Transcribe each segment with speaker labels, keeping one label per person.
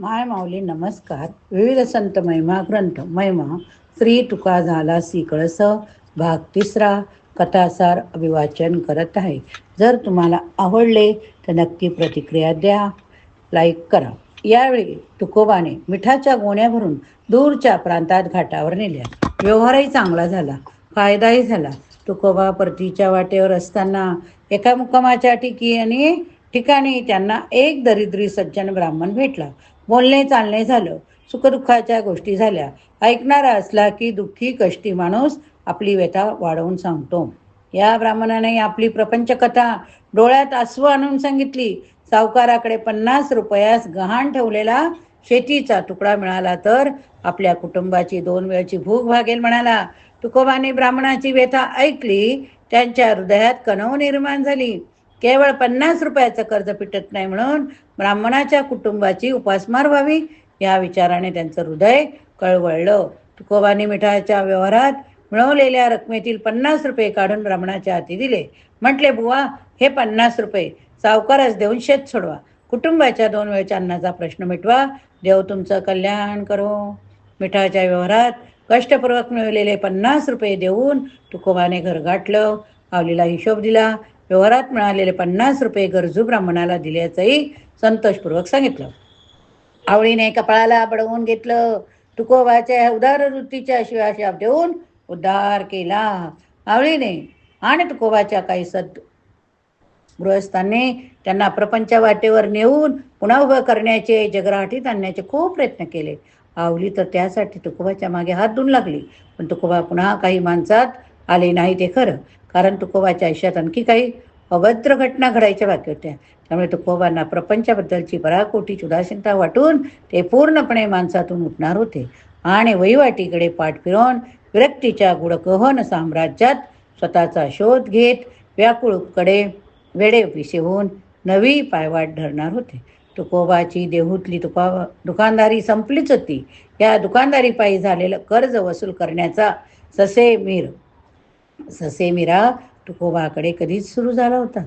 Speaker 1: माय माऊली नमस्कार. विविध संत महिमा ग्रंथ महिमा श्री तुका झाला सी कळस भाग तिसरा कथासार अभिवाचन करत आहे. जर तुम्हाला आवडले तर नक्की प्रतिक्रिया द्या लाईक करा. यावेळी तुकोबाने मिठाच्या गोण्या भरून दूरच्या प्रांतात घाटावर नेल्या. व्यवहारही चांगला झाला फायदाही झाला. तुकोबा परतीच्या वाटेवर असताना एका मुक्कामाच्या ठिकाणी ठिकाणी त्यांना एक दरिद्री सज्जन ब्राह्मण भेटला. बोलणे चालणे झालं सुखदुःखाच्या गोष्टी झाल्या. ऐकणारा असला की दुःखी कष्टी माणूस आपली व्यथा वाढवून सांगतो. या ब्राह्मणाने आपली प्रपंचकथा डोळ्यात आसू आणून सांगितली. सावकाराकडे पन्नास रुपयास गहाण ठेवलेला शेतीचा तुकडा मिळाला तर आपल्या कुटुंबाची दोन वेळची भूक भागेल म्हणाला. तुकोबाने ब्राह्मणाची व्यथा ऐकली त्यांच्या हृदयात कणव निर्माण झाली. केवळ पन्नास रुपयाचं कर्ज पिटत नाही म्हणून ब्राह्मणाच्या कुटुंबाची उपासमार व्हावी या विचाराने त्यांचं हृदय कळवळलं. तुकोबाने मिठाच्या व्यवहारात मिळवलेल्या रकमेतील पन्नास रुपये काढून ब्राह्मणाच्या हाती दिले. म्हटले बुवा हे पन्नास रुपये सावकारास देऊन शेत सोडवा. कुटुंबाच्या दोन वेळच्या अन्नाचा प्रश्न मिटवा. देव तुमचं कल्याण करो. मिठाच्या व्यवहारात कष्टपूर्वक मिळवलेले पन्नास रुपये देऊन तुकोबाने घर गाठलं. आवलीला हिशोब दिला. व्यवहारात मिळालेले पन्नास रुपये गरजू ब्राह्मणाला दिल्याचंही संतोषपूर्वक सांगितलं. आवळीने कपाळाला बडवून घेतलं. तुकोबाच्या उदार वृत्तीच्या शिवाशाप देऊन उद्धार केला. आवळीने आणि तुकोबाच्या काही सद गृहस्थांनी त्यांना प्रपंच वाटेवर नेऊन पुन्हा उभं करण्याचे जगराटीत आणण्याचे खूप प्रयत्न केले. आवली तर त्यासाठी तुकोबाच्या मागे हात धुवून लागली. पण तुकोबा पुन्हा काही माणसात आले नाही ते खरं. कारण तुकोबाच्या आयुष्यात आणखी काही अभद्र घटना घडायच्या बाकी होत्या. त्यामुळे तुकोबांना प्रपंचाबद्दलची पराकोटीची उदासीनता वाटून ते पूर्णपणे माणसातून उठणार होते. आणि वहिवाटीकडे पाठ फिरवून विरक्तीच्या गुडकहन साम्राज्यात स्वतःचा शोध घेत व्याकुळकडे वेडे पिसे होऊन नवी पायवाट धरणार होते. तुकोबाची देहूतली तुका दुकानदारी संपलीच होती. या दुकानदारीपायी झालेलं कर्ज वसूल करण्याचा ससे मीर ससे मीरा तुकोबाकडे कधीच सुरू झाला होता.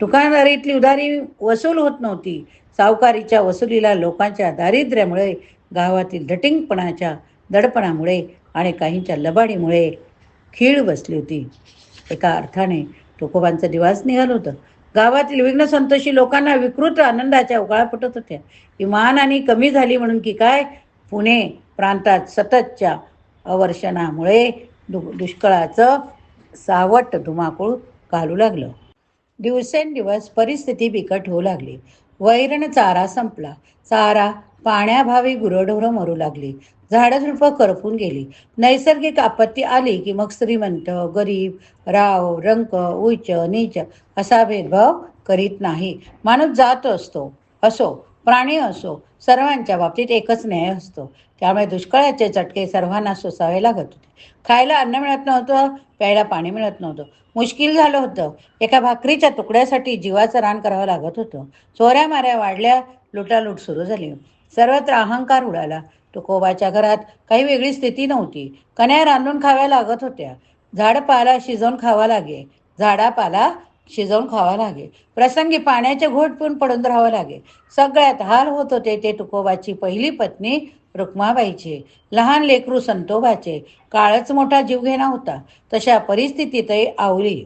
Speaker 1: दुकानदारीतली उधारी वसूल होत नव्हती. सावकारीच्या वसुलीला लोकांच्या दारिद्र्यामुळे गावातील धटिंगपणाच्या दडपणामुळे आणि काहींच्या लबाडीमुळे खीळ बसली होती. एका अर्थाने तुकोबांचं दिवास निघालं होतं. गावातील विघ्न संतोषी लोकांना विकृत आनंदाच्या उकाळा पटत होत्या. इमान आणि कमी झाली म्हणून की काय? पुणे प्रांतात सततच्या अवर्षणामुळे दु दुष्काळाचं सावट धुमाकूळ घालू लागलं. दिवसेंदिवस परिस्थिती बिकट होऊ लागली. वैरण चारा संपला. चारा पाण्याभावी गुरढोरं मरू लागली. झाडझुडपं करपून गेली. नैसर्गिक आपत्ती आली की मग श्रीमंत गरीब राव रंक उच्च नीच असा भेदभाव करीत नाही. माणूस जात असतो. असो. प्राणी असो सर्वांच्या बाबतीत एकच न्याय असतो. त्यामुळे दुष्काळाचे चटके सर्वांना सोसावे लागत होते. खायला अन्न मिळत नव्हतं प्यायला पाणी मिळत नव्हतं. मुश्किल झालं होतं. एका भाकरीच्या तुकड्यासाठी जीवाचं रान करावं लागत होतं. चोऱ्या माऱ्या वाढल्या लुटालूट सुरू झाली. सर्वत्र अहंकार उडाला. तुकोबाच्या घरात काही वेगळी स्थिती नव्हती. कण्या रांधून खाव्या लागत होत्या. झाडपाला शिजवून खावा लागे. झाडापाला शिजवून खावा लागे प्रसंगी पाण्याचे घोट पिऊन पडून राहावं लागे सगळ्यात हाल होत होते ते तुकोबाची पहिली पत्नी रुक्माबाईचे. लहान लेकरू संतोबाचे. काळच मोठा जीवघेणा होता. तशा परिस्थितीतही आवली.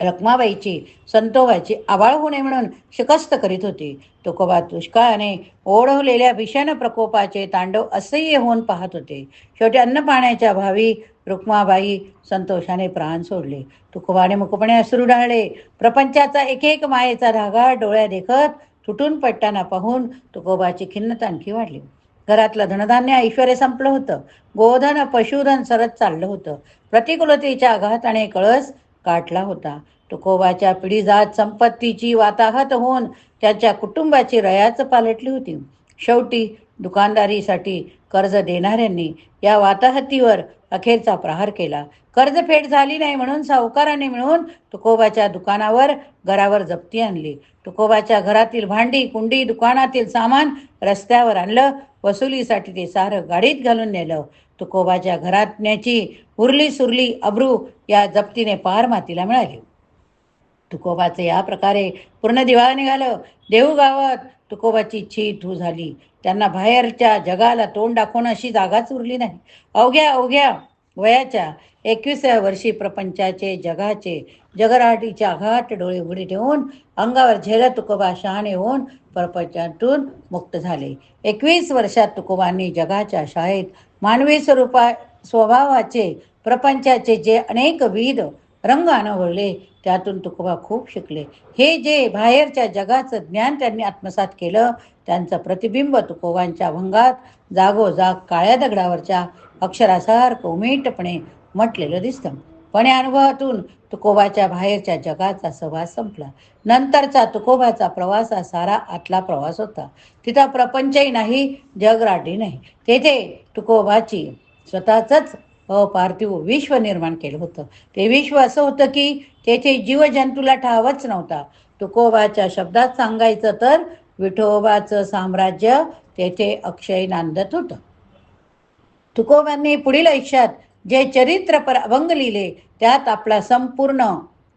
Speaker 1: रखमाबाईची संतोबाची आबाळ होणे म्हणून शिकस्त करीत होती. तुकोबा दुष्काळाने ओढवलेल्या भीषण प्रकोपाचे तांडव असह्य होऊन पाहत होते. शेवटी अन्न पाण्याच्या भावी रुक्माबाई संतोषाने प्राण सोडले. तुकोबाने मुकपणे अश्रू ढाळले. प्रपंचाचा एक एक मायेचा धागा डोळ्या देखत तुटून पडताना पाहून तुकोबाची खिन्नता आणखी वाढली. घरातलं धनधान्य ऐश्वर संपलं होतं. गोधन पशुधन सरत चाललं होतं. प्रतिकूलतेच्या आघाताने कळस काटला होता. तुकोबाच्या पिढीजात संपत्तीची वाताहत होऊन त्याच्या कुटुंबाची रयाच पालटली होती. शेवटी दुकानदारीसाठी कर्ज देणाऱ्यांनी या वाताहतीवर अखेरचा प्रहार केला. कर्जफेड झाली नाही म्हणून सावकाराने मिळून तुकोबाच्या दुकानावर घरावर जप्ती आणली. तुकोबाच्या घरातील भांडी कुंडी दुकानातील सामान रस्त्यावर आणलं वसुलीसाठी ते सारं गाडीत घालून नेलं. तुकोबाच्या घरात न्याची उरली सुरली अब्रू या जप्तीने पार मातीला मिळाली. तुकोबाचे या प्रकारे पूर्ण दिवाळ निघालं. देहू गावात तुकोबाची इच्छी धू झाली. त्यांना बाहेरच्या जगाला तोंड दाखवणं अशी जागाच उरली नाही. अवघ्या अवघ्या वयाच्या एकविसाव्या वर्षी प्रपंचाचे जगाचे जगराटीचे आघाट डोळे उघडे ठेवून अंगावर झेल तुकोबा शहाणे होऊन प्रपंचातून मुक्त झाले. एकवीस वर्षात तुकोबांनी जगाच्या शाळेत मानवी स्वरूपा स्वभावाचे प्रपंचाचे जे अनेक विध रंग अनुभवले त्यातून तुकोबा खूप शिकले. हे जे बाहेरच्या जगाचं ज्ञान त्यांनी आत्मसात केलं त्यांचं प्रतिबिंब तुकोबांच्या भंगात जागोजाग काळ्या दगडावरच्या अक्षरासारखं उमेटपणे म्हटलेलं दिसतं. पण या अनुभवातून तुकोबाच्या बाहेरच्या जगाचा सहवास संपला. नंतरचा तुकोबाचा प्रवास हा सारा आतला प्रवास होता. तिथं प्रपंचही नाही जगराटी नाही. तेथे तुकोबाची स्वतःच अपार्थिव विश्व निर्माण केलं होतं. ते विश्व असं होतं की तेथे जीवजंतूला ठावच नव्हता. तुकोबाच्या शब्दात सांगायचं तर विठोबाचं साम्राज्य तेथे अक्षय नांदत होतं. तुकोबांनी पुढील आयुष्यात जे चरित्र पर अभंग लिहिले त्यात आपला संपूर्ण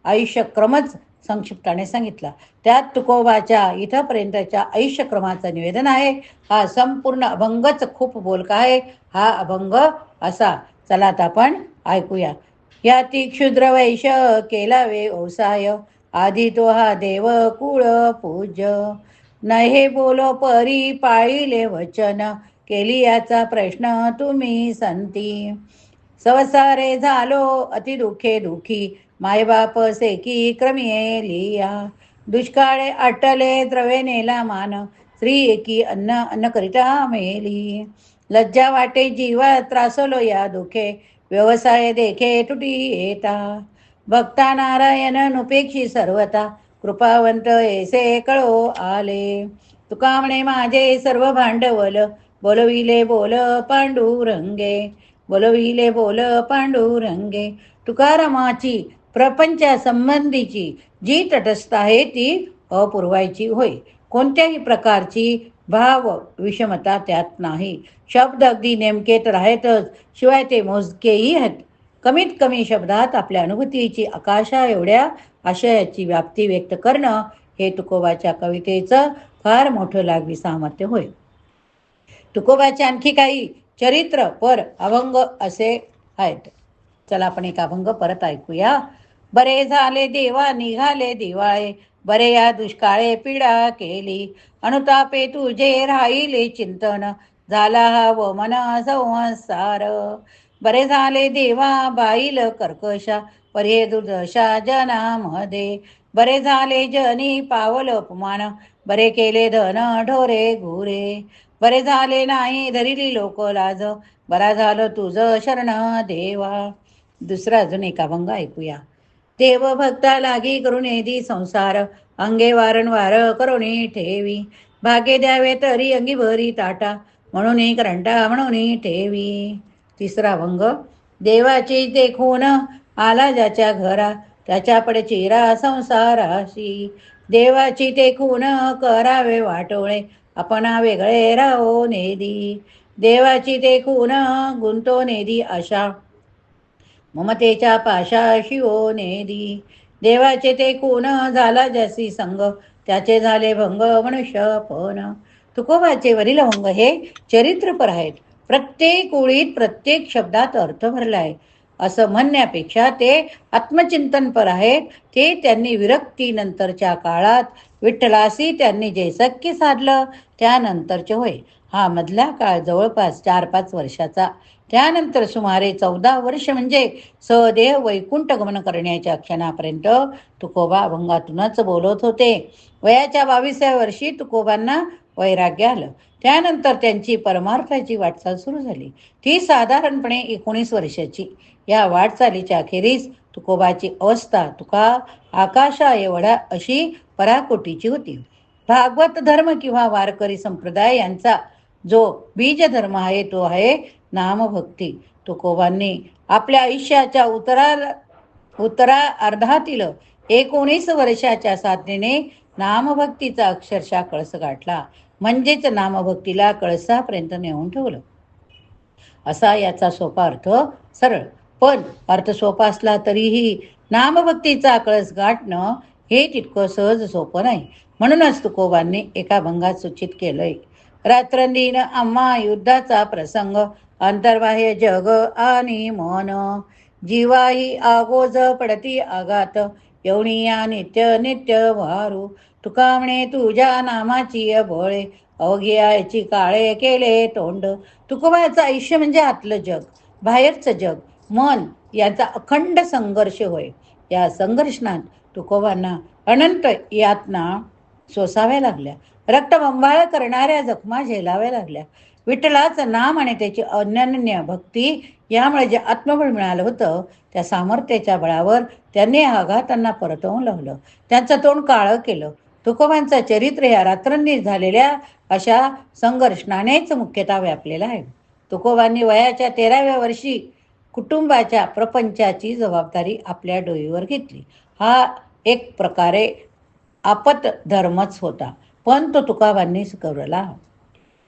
Speaker 1: आयुष्यक्रमच संक्षिप्ताने सांगितला. त्यात तुकोबाच्या इथंपर्यंतच्या आयुष्यक्रमाचं निवेदन आहे हा संपूर्ण अभंगच खूप बोलका आहे हा अभंग असा चला आता आपण ऐकूया. या ती क्षुद्र वैश केला व्यवसाय ओसाय. आधी तो हा देव कुळ पूज्य न हे बोलो परी पाळीले वचन. केली याचा प्रश्न तुम्ही संती. संसारे झालो अति दुखे दुखी. मायबाप सेकी क्रमिये लिया. दुष्काळे अटले द्रवे नेला मान. स्त्री एकी अन्न अन्न करिता मेली. लज्जा वाटे जीवा त्रासलो या दुखे व्यवसाय देखे तुटी येता. भक्ता नारायण उपेक्षी सर्वता कृपावंत ऐसे कळो आले. तुका म्हणे माझे सर्व भांडवल बोलविले बोल पांडुरंगे बोलविले बोल पांडुरंगे. तुकारामाची प्रपंचा संबंधीची जी तटस्थ आहे ती अपूर्वायची होय. कोणत्याही प्रकारची भाव विषमता त्यात नाही. शब्द अगदी नेमके तर आहेतच शिवाय ते मोजकेही आहेत. कमीत कमी शब्दात आपल्या अनुभूतीची आकाशा एवढ्या आशयाची व्याप्ती व्यक्त करणं हे तुकोबाच्या कवितेचं फार मोठं लागवी सामर्थ्य होय. तुकोबाचे आणखी काही चरित्र पर अभंग असे आहेत. चला आपण एक अभंग परत ऐकूया. बरे झाले देवा निघाले दिवाळे. बरे या दुष्काळे पीडा केली. अनुतापे तुझे राहिले चिंतन. झाला हा व मन संसार. बरे झाले देवा बाईल कर्कशा. परे दुर्दशा जनामध्ये. बरे झाले जनी पावल अपमान. बरे केले धन ढोरे घुरे. बरे झाले नाही धरिली लोक लाज. बरा झालं तुझं शरण देवा. दुसरा अजून एक अभंग ऐकूया. देव भक्ता लागी करून येदी संसार. अंगे वारंवार करुणी ठेवी. भागे द्यावे तरी अंगी भरी ताटा. म्हणून करंटा म्हणून ठेवी. तिसरा भंग. देवाची देखून आला ज्याच्या घरा. त्याच्याकडे चिरा संसाराशी. देवाची ते खून करावे वाटोळे. आपण वेगळे राहो नेदी. देवाची ते खून गुंतो नेदी अशा ममतेच्या पाशा ओ नेदी. देवाचे ते कोण झाला जसी संग? त्याचे झाले भंग मनुष्य पण. तुकोबाचे वरील भंग हे चरित्रपर आहेत. प्रत्येक ओळीत प्रत्येक शब्दात अर्थ भरला आहे असं म्हणण्यापेक्षा ते आत्मचिंतनपर आहेत. ते त्यांनी विरक्तीनंतरच्या काळात विठ्ठलासी त्यांनी जे सख्य साधलं त्यानंतरचे होय. हा मधला काळ जवळपास चार पाच वर्षाचा. त्यानंतर सुमारे चौदा वर्ष म्हणजे सदेह वैकुंठ गमन करण्याच्या क्षणापर्यंत तुकोबा अभंगातूनच बोलत होते. वयाच्या बावीसाव्या वर्षी तुकोबांना वैराग्य आलं. त्यानंतर त्यांची परमार्थाची वाटचाल सुरू झाली. ती साधारणपणे एकोणीस वर्षाची. या वाटचालीच्या अखेरीस तुकोबाची अवस्था तुका आकाशा एवढा अशी पराकोटीची होती. भागवत धर्म किंवा वारकरी संप्रदाय यांचा जो बीज धर्म आहे तो आहे नामभक्ती. तुकोबांनी आपल्या आयुष्याच्या उतरा उतरा अर्धातील एकोणीस वर्षाच्या साधनेने नामभक्तीचा अक्षरशः कळस गाठला. म्हणजेच नामभक्तीला कळसापर्यंत नेऊन ठेवलं. असा याचा सोपा अर्थ सरळ. पण अर्थ सोपा असला तरीही नामभक्तीचा कळस गाठणं हे तितकं सहज सोपं नाही. म्हणूनच तुकोबांनी एका भंगात सूचित केलंय. रात्रंदिन आम्हा युद्धाचा प्रसंग अंतर्बाह्य जग आणि मन. जीवाही आगोज पडती आघात. येवणिया नित्य नित्य वारू. तुका म्हणे तुझ्या नामाची भोळे अवघ्याची काळे केले तोंड. तुकोबाचं आयुष्य म्हणजे आतलं जग बाहेरचं जग मन याचा अखंड संघर्ष होय. या संघर्षणात तुकोबांना अनंत यातना सोसाव्या लागल्या. रक्तबंबाळ करणाऱ्या जखमा झेलाव्या लागल्या. विठ्ठलाचं नाम आणि त्याची अनन्य भक्ती यामुळे जे आत्मबळ मिळालं होतं त्या सामर्थ्याच्या बळावर त्यांनी आघातांना परतवून लावलं. त्यांचं तोंड काळं केलं. तुकोबांचं चरित्र या रात्रंनी झालेल्या अशा संघर्षणानेच मुख्यतः व्यापलेला आहे तुकोबांनी वयाच्या तेराव्या वर्षी कुटुंबाच्या प्रपंचाची जबाबदारी आपल्या डोईवर घेतली. हा एक प्रकारे आपत धर्मच होता. पण तो तुकाबांनी स्वीकारला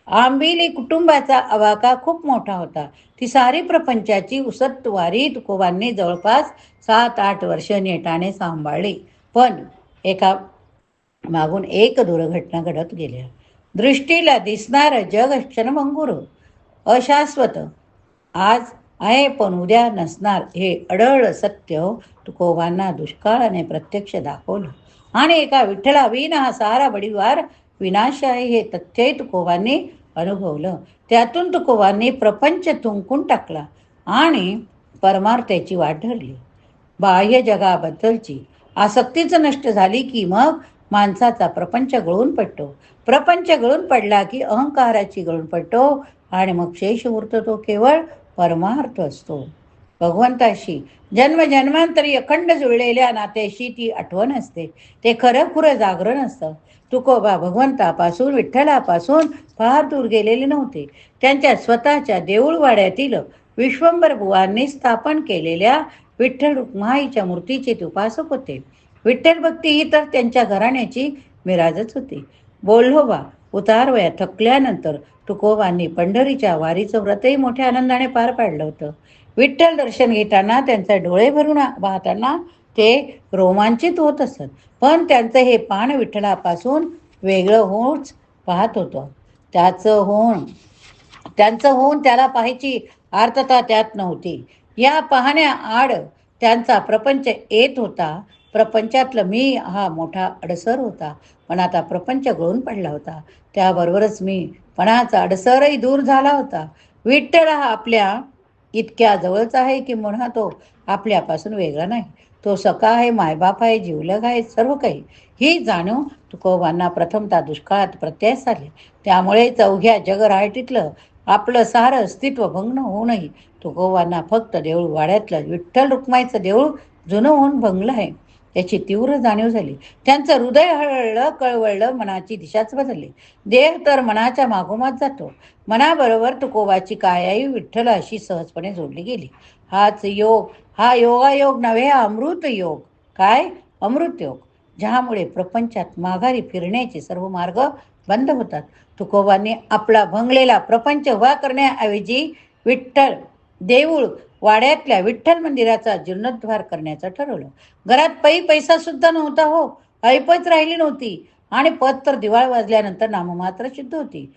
Speaker 1: आंबिली कुटुंबाचा अवाका खूप मोठा होता. ती सारी प्रपंचाची उसतवारी तुकोबांनी जवळपास सात आठ वर्ष नेटाने सांभाळली. पण एका मागून एक दुर्घटना घडत गेल्या. दृष्टीला दिसणारं जग क्षणभंगुर अशाश्वत. आज आहे पण उद्या नसणार हे अडळ सत्य तुकोबांना दुष्काळाने प्रत्यक्ष दाखवलं. आणि एका विठ्ठला विना हा सारा बडीवार विनाश आहे हे तथ्यही तुकोबांनी अनुभवलं. त्यातून तुकोबांनी प्रपंच तुंकून टाकला आणि परमार्थाची वाट धरली. बाह्य जगाबद्दलची आसक्तीच नष्ट झाली की मग माणसाचा प्रपंच गळून पडतो. प्रपंच गळून पडला की अहंकाराची गळून पडतो आणि मग शेष उरतो तो केवळ परमार्थ असतो. भगवंताशी. जन्मजन्मांतरी अखंड जुळलेल्या नात्याशी ती आठवण असते. ते खरं खुरं जागरण असतं. तुकोबा भगवंतापासून विठ्ठलापासून फार दूर गेलेले नव्हते. त्यांच्या स्वतःच्या देऊळवाड्यातील विश्वंभर बुवांनी स्थापन केलेल्या विठ्ठल रुक्माईच्या मूर्तीचे ते उपासक होते. विठ्ठल भक्ती ही तर त्यांच्या घराण्याची मिराजच होती. बोल्होबा उतार वया थकल्यानंतर तुकोबांनी पंढरीच्या वारीचं व्रतही मोठ्या आनंदाने पार पाडलं होतं. विठ्ठल दर्शन घेताना त्यांचे डोळे भरून पाहताना ते रोमांचित होत असत. पण त्यांचं हे पान विठ्ठलापासून वेगळं होऊच पाहत होतं. त्याचं होऊन त्यांचं होऊन त्याला पाहायची आर्तता त्यात नव्हती. या पाहण्या आड त्यांचा प्रपंच येत होता. प्रपंचातलं मी हा मोठा अडसर होता. पण आता प्रपंच गळून पडला होता. त्याबरोबरच मी पणाचा अडसरही दूर झाला होता. विठ्ठल हा आपल्या इतक्या जवळचा आहे की म्हणा तो आपल्यापासून वेगळा नाही. तो सका आहे मायबाप आहे जीवलग आहे सर्व काही. ही जाणीव तुकोबांना प्रथमता दुष्काळात प्रत्यय आले त्यामुळे चौघ्या जगरायटीतलं आपलं सारं अस्तित्व भंग होऊनही तुकोबांना फक्त देऊळ वाड्यातलं विठ्ठल रुक्माईचं देऊळ जुनं होऊन भंगलं आहे. त्याची तीव्र जाणीव झाली. त्यांचं हृदय हळहळलं कळवळलं मनाची दिशाच बदलली. देह तर मनाच्या मागोमाग जातो. मनाबरोबर तुकोबाची कायाही विठ्ठल अशी सहजपणे जोडली गेली. हाच योग हा योगायोग नव्हे अमृत योग. काय? अमृत योग. ज्यामुळे प्रपंचात माघारी फिरण्याचे सर्व मार्ग बंद होतात. तुकोबांनी आपला भंगलेला प्रपंच उभा करण्याऐवजी विठ्ठल देऊळ वाड्यातल्या विठ्ठल मंदिराचा जीर्णोद्धार करण्याचं ठरवलं. घरात पै पैसा सुद्धा नव्हता हो. ऐपत राहिली नव्हती. आणि पद तर दिवाळ वाजल्यानंतर नाममात्र सिद्ध होती.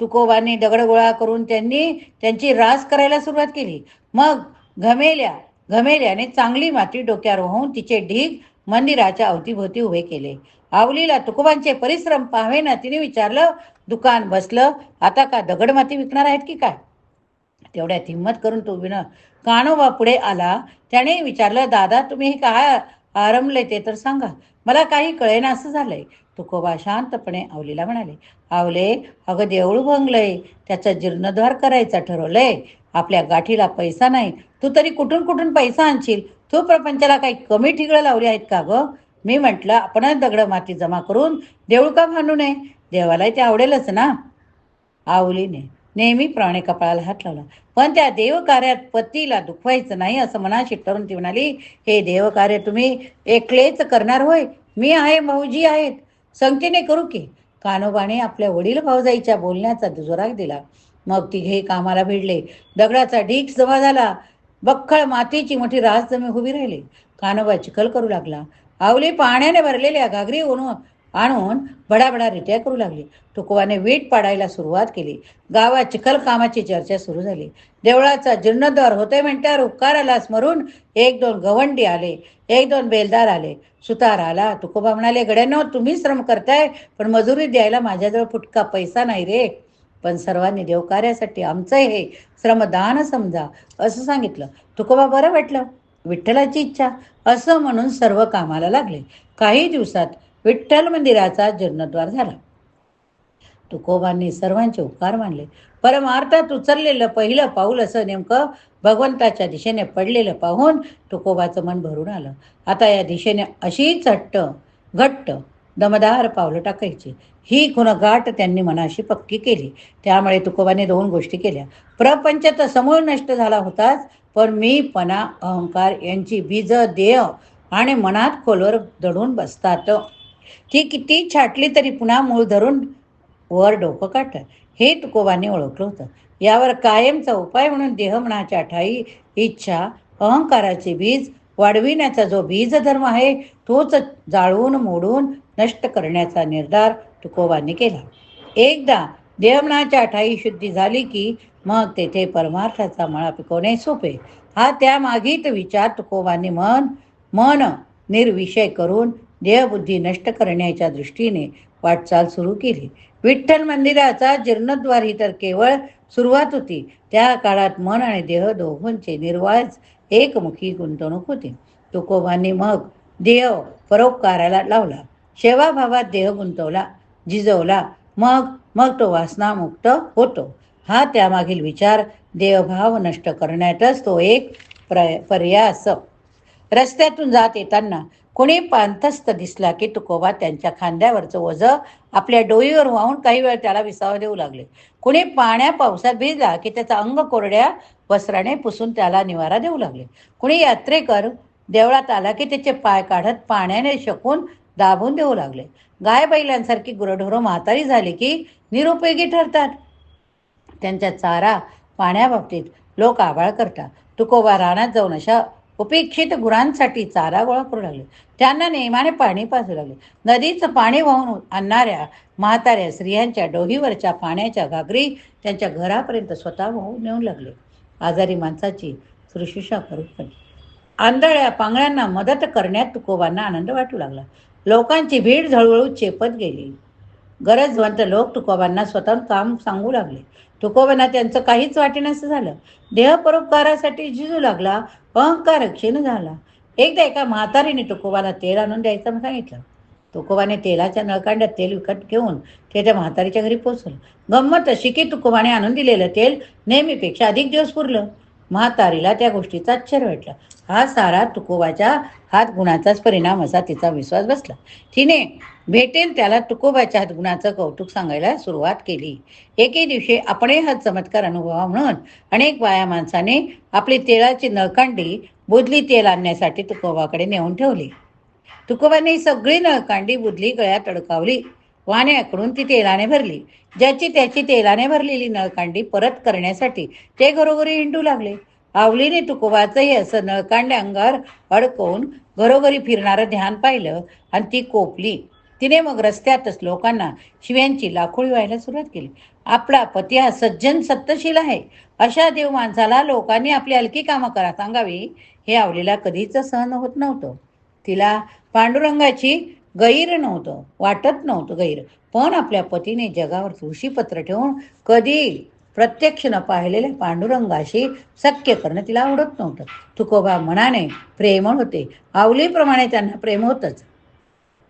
Speaker 1: तुकोबांनी दगड गोळा करून त्यांनी त्यांची रास करायला सुरुवात केली. मग घमेल्या घमेल्याने चांगली माती डोक्यावर होऊन तिचे ढीग मंदिराच्या अवतीभोवती उभे केले. आवलीला तुकोबांचे परिश्रम पाहावे ना तिने विचारलं दुकान बसलं? आता का दगड माती विकणार आहेत की काय? तेवढ्यात हिंमत करून तो विन कानोबा पुढे आला. त्याने विचारलं दादा तुम्ही हे काय आरंभले ते तर सांगा. मला काही कळेना असं झालंय. तुकोबा शांतपणे आवलीला म्हणाले आवले अगं देऊळ भंगलंय. त्याचा जीर्णोद्धार करायचा ठरवलंय. आपल्या गाठीला पैसा नाही. तू तरी कुठून कुठून पैसा आणशील? तू प्रपंचाला काही कमी ठिगळं लावली आहेत का गं? मी म्हटलं आपणच दगड माती जमा करून देऊळ का बांधू नये? देवालाही ते आवडेलच ना. आवलीने नेहमी प्राणे कपाळाला हात लावला. पण त्या देवकार्यात पतीला दुखवायचं नाही असं मनाशी ठरून ती म्हणाली हे देवकार्य तुम्ही एकलेच करणार होय? मी आहे भाऊजी आहेत. संख्येने करू की? कानोबाने आपल्या वडील भाऊजाईच्या बोलण्याचा दुजोराग दिला. मग तिघे कामाला भिडले. दगडाचा ढीक जमा झाला. बख्खळ मातीची मोठी रास जमी उभी राहिली. कानोबा चिखल करू लागला. आवली पाण्याने भरलेल्या घागरी ओढून आणून बडाबडा रित्या करू लागली. तुकोबाने वीट पाडायला सुरुवात केली. गावात चिखल कामाची चर्चा सुरू झाली. देवळाचा जीर्णोद्धार होते म्हणल्यावर उपकाराला स्मरून एक दोन गवंडी आले. एक दोन बेलदार आले. सुतार आला. तुकोबा म्हणाले गड्यानो तुम्ही श्रम करताय पण मजुरी द्यायला माझ्याजवळ फुटका पैसा नाही रे. पण सर्वांनी देवकार्यासाठी आमचं हे श्रमदान समजा असं सांगितलं. तुकोबा बरं वाटलं. विठ्ठलाची इच्छा. असं म्हणून सर्व कामाला लागले. काही दिवसात विठ्ठल मंदिराचा जीर्णोद्वार झाला. तुकोबांनी सर्वांचे उपकार मानले. परमार्थात उचललेलं पहिलं पाऊल असं नेमकं भगवंताच्या दिशेने पडलेलं पाहून तुकोबाचं मन भरून आलं. आता या दिशेने अशीच हट्ट घट्ट दमदार पावलं टाकायची. ही गुणगाठ त्यांनी मनाशी पक्की केली. त्यामुळे तुकोबाने दोन गोष्टी केल्या. प्रपंच तर समूळ नष्ट झाला होताच पण मी पणा अहंकार यांची बीज देह आणि मनात खोलवर दडून बसतात. ती किती छाटली तरी पुन्हा मूळ धरून वर डोकं काट हे तुकोबाने ओळखलं होतं. यावर कायमचा उपाय म्हणून देहमनाच्या ठाई इच्छा अहंकाराचे बीज वाढविण्याचा जो बीज धर्म आहे तोच जाळून मोडून नष्ट करण्याचा निर्धार तुकोबांनी केला. एकदा देहमनाच्या ठाई शुद्धी झाली की मग तेथे परमार्थाचा मळा पिकवणे सोपे. हा त्यामागीत विचार तुकोबांनी मन मन निर्विषय करून देहबुद्धी नष्ट करण्याच्या दृष्टीने वाटचाल सुरू केली. विठ्ठल मंदिराचा जीर्णद्वार ही तर केवळ सुरुवात होती. त्या काळात मन आणि देह दोघांचे निर्वाळच एकमुखी गुंतवणूक होती. तुकोबांनी मग देह परोपकाराला लावला. सेवाभावात देह गुंतवला जिजवला. मग मग तो वासनामुक्त होतो. हा त्यामागील विचार देहभाव नष्ट करण्यातच तो एक प्र पर्यास रस्त्यातून जात येताना कोणी पांथस्थ दिसला की तुकोबा त्यांच्या खांद्यावरचं ओझं आपल्या डोईवर वाहून काही वेळ त्याला विसावा देऊ लागले. कुणी पाण्या पावसात भिजला की त्याचा अंग कोरड्या वस्त्राने पुसून त्याला निवारा देऊ लागले. कुणी यात्रेकर देवळात आला की त्याचे पाय काढत पाण्याने शकून दाबून देऊ लागले. गाय बैलांसारखी गुरढोरं म्हातारी झाली की निरुपयोगी ठरतात. त्यांच्या चारा पाण्याबाबतीत लोक आबाळ करतात. तुकोबा रानात जाऊन अशा उपेक्षित गुरांसाठी चारा गोळा करू लागले. त्यांना नेमाने पाणी पाजू लागले. नदीचं पाणी वाहून आणणाऱ्या म्हाताऱ्या स्त्रियांच्या डोहीवरच्या पाण्याच्या घागरी त्यांच्या घरापर्यंत स्वतः वाहून नेऊ लागले. आजारी माणसाची शुश्रूषा करू लागले आंधळ्या पांगळ्यांना मदत करण्यात तुकोबांना आनंद वाटू लागला. लोकांची भीड हळूहळू चेपत गेली. गरजवंत लोक तुकोबांना स्वतः काम सांगू लागले. तुकोबांना त्यांचं काहीच वाटेनासं झालं. देह परोपकारासाठी झिजू लागला अहंकार क्षीण झाला. एकदा एका म्हातारीने तुकोबाला तेल आणून द्यायचं सांगितलं. तुकोबाने तेलाच्या नळकांड्यात तेल विकत घेऊन ते त्या म्हातारीच्या घरी पोचलं गंमत अशी की तुकोबाने आणून दिलेलं तेल नेहमीपेक्षा अधिक दिवस पुरलं. म्हातारीला त्या गोष्टीचा आश्चर्य वाटलं. हा सारा तुकोबाच्या हात गुणाचाच परिणाम असा तिचा विश्वास बसला. तिने भेटेल त्याला तुकोबाच्या हात गुणाचं कौतुक सांगायला सुरुवात केली. एके दिवशी आपणे हा चमत्कार अनुभवा म्हणून अनेक बाया माणसाने आपली तेलाची नळकांडी बुदली तेल आणण्यासाठी तुकोबाकडे नेऊन ठेवली. तुकोबाने सगळी नळकांडी बुदली गळ्यात अडकावली. वाण्याकडून ती तेलाने भरली. ज्याची त्याची तेलाने भरलेली नळकांडी परत करण्यासाठी ते घरोघरी हिंडू लागले. आवलीने तुकोबाचंही असं नळकांड्या अंगावर अडकवून घरोघरी फिरणारं ध्यान पाहिलं आणि ती कोपली. तिने मग रस्त्यातच लोकांना शिव्यांची लाखोळी व्हायला सुरुवात केली. आपला पती हा सज्जन सत्तशील आहे. अशा देव माणसाला लोकांनी आपली हलकी कामं करा सांगावी हे आवलीला कधीच सहन होत नव्हतं. तिला पांडुरंगाची गैर नव्हतं वाटत नव्हतं गैर. पण आपल्या पतीने जगावर तुळशीपत्र ठेवून कधी प्रत्यक्ष न पाहिलेल्या पांडुरंगाशी सख्य करणं तिला आवडत नव्हतं. तुकोबा मनाने प्रेमळ होते. आवलीप्रमाणे त्यांना प्रेम होतंच.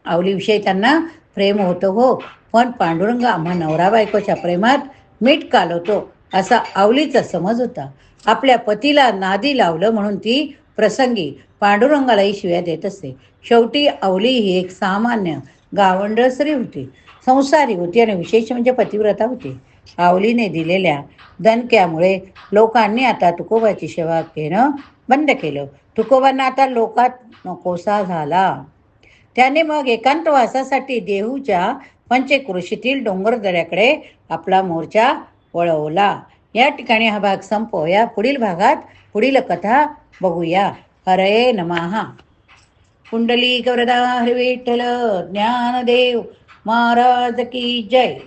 Speaker 1: आवलीविषयी त्यांना प्रेम होतं हो पण पांडुरंग आम्हा नवरा बायकोच्या प्रेमात मीठ कालवतो असा आवलीचा समज होता. आपल्या पतीला नादी लावलं म्हणून ती प्रसंगी पांडुरंगालाही शिव्या देत असते शेवटी आवली ही एक सामान्य गावंडसरी होती. संसारी होती आणि विशेष म्हणजे पतिव्रता होती. आवलीने दिलेल्या दणक्यामुळे लोकांनी आता तुकोबाची सेवा घेणं बंद केलं. तुकोबांना आता लोकात नकोसा झाला. त्याने मग एकांतवासासाठी देहूच्या पंचक्रोशीतील डोंगरदऱ्याकडे आपला मोर्चा वळवला. या ठिकाणी हा भाग संपवूया पुढील भागात पुढील कथा बघूया. हरे नमहा कुंडली वरदा हरे विठ्ठल ज्ञानदेव महाराज की जय.